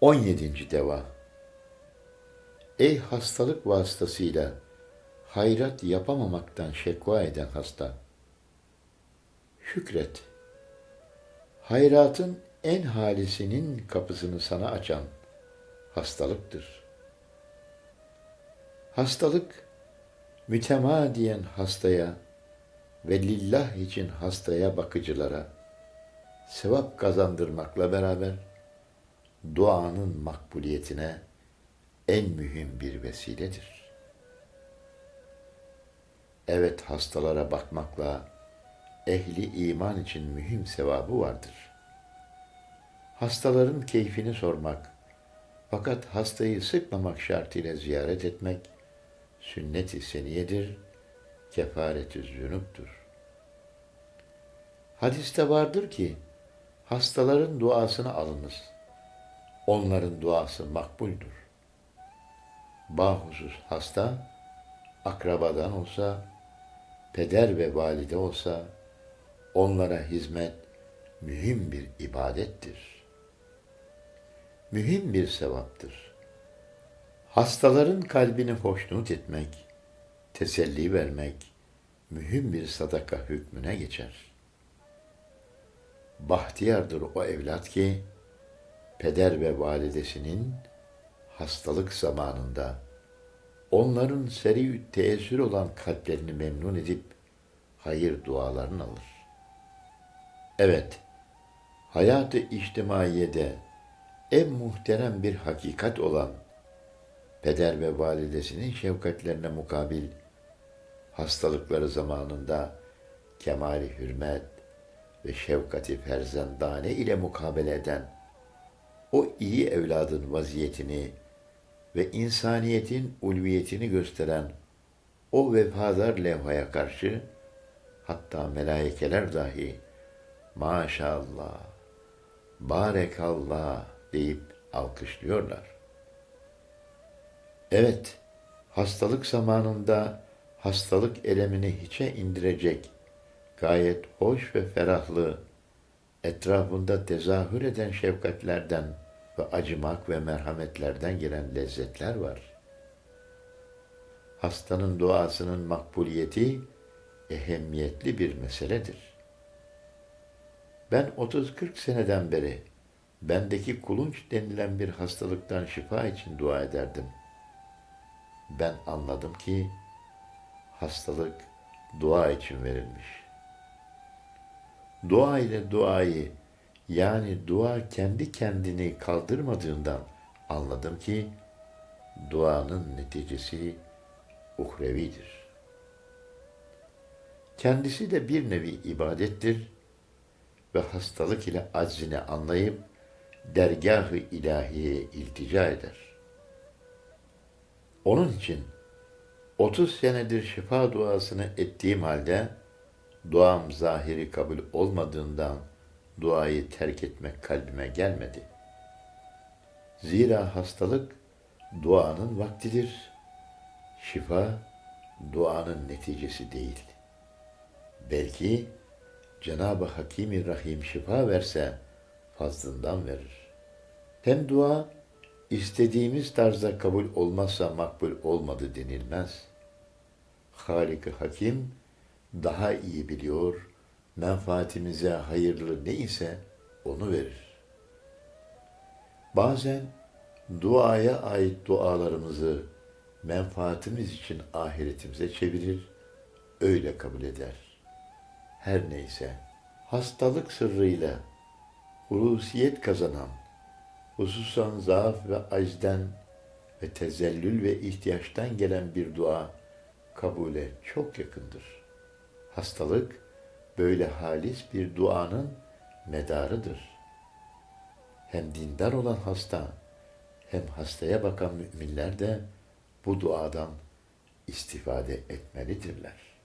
On yedinci deva Ey hastalık vasıtasıyla hayrat yapamamaktan şekva eden hasta. Şükret. Hayratın en halisinin kapısını sana açan hastalıktır. Hastalık mütemadiyen hastaya ve lillah için hastaya bakıcılara sevap kazandırmakla beraber duanın makbuliyetine en mühim bir vesiledir. Evet hastalara bakmakla ehli iman için mühim sevabı vardır. Hastaların keyfini sormak fakat hastayı sıkmamak şartıyla ziyaret etmek sünnet-i seniyedir, kefaret-i zünuptur. Hadiste vardır ki hastaların duasını alınız. Onların duası makbuldür. Bahusus hasta, akrabadan olsa, peder ve valide olsa, onlara hizmet mühim bir ibadettir. Mühim bir sevaptır. Hastaların kalbini hoşnut etmek, teselli vermek, mühim bir sadaka hükmüne geçer. Bahtiyardır o evlat ki, peder ve validesinin hastalık zamanında onların seri teessür olan kalplerini memnun edip hayır dualarını alır. Evet, hayatı içtimaiyede en muhterem bir hakikat olan peder ve validesinin şefkatlerine mukabil hastalıkları zamanında kemali hürmet ve şefkati ferzendane ile mukabele eden o iyi evladın vaziyetini ve insaniyetin ulviyetini gösteren o vefadar levhaya karşı hatta melaikeler dahi maşallah, barekallah deyip alkışlıyorlar. Evet, hastalık zamanında hastalık elemini hiçe indirecek gayet hoş ve ferahlı, etrafında tezahür eden şefkatlerden ve acımak ve merhametlerden gelen lezzetler var. Hastanın duasının makbuliyeti ehemmiyetli bir meseledir. Ben 30-40 seneden beri bendeki kulunç denilen bir hastalıktan şifa için dua ederdim. Ben anladım ki hastalık dua için verilmiş. Dua ile duayı yani dua kendi kendini kaldırmadığından anladım ki duanın neticesi uhrevidir. Kendisi de bir nevi ibadettir ve hastalık ile aczini anlayıp dergahı ilahiye iltica eder. Onun için 30 senedir şifa duasını ettiğim halde duam zahiri kabul olmadığından duayı terk etmek kalbime gelmedi. Zira hastalık duanın vaktidir. Şifa duanın neticesi değil. Belki Cenab-ı Hakim-i Rahim şifa verse fazlından verir. Hem dua istediğimiz tarzda kabul olmazsa makbul olmadı denilmez. Halik-i Hakim daha iyi biliyor, menfaatimize hayırlı ne ise onu verir. Bazen duaya ait dualarımızı menfaatimiz için ahiretimize çevirir, öyle kabul eder. Her neyse, hastalık sırrıyla hulusiyet kazanan, hususan zaaf ve acden ve tezellül ve ihtiyaçtan gelen bir dua kabule çok yakındır. Hastalık, böyle halis bir duanın medarıdır. Hem dindar olan hasta, hem hastaya bakan müminler de bu duadan istifade etmelidirler.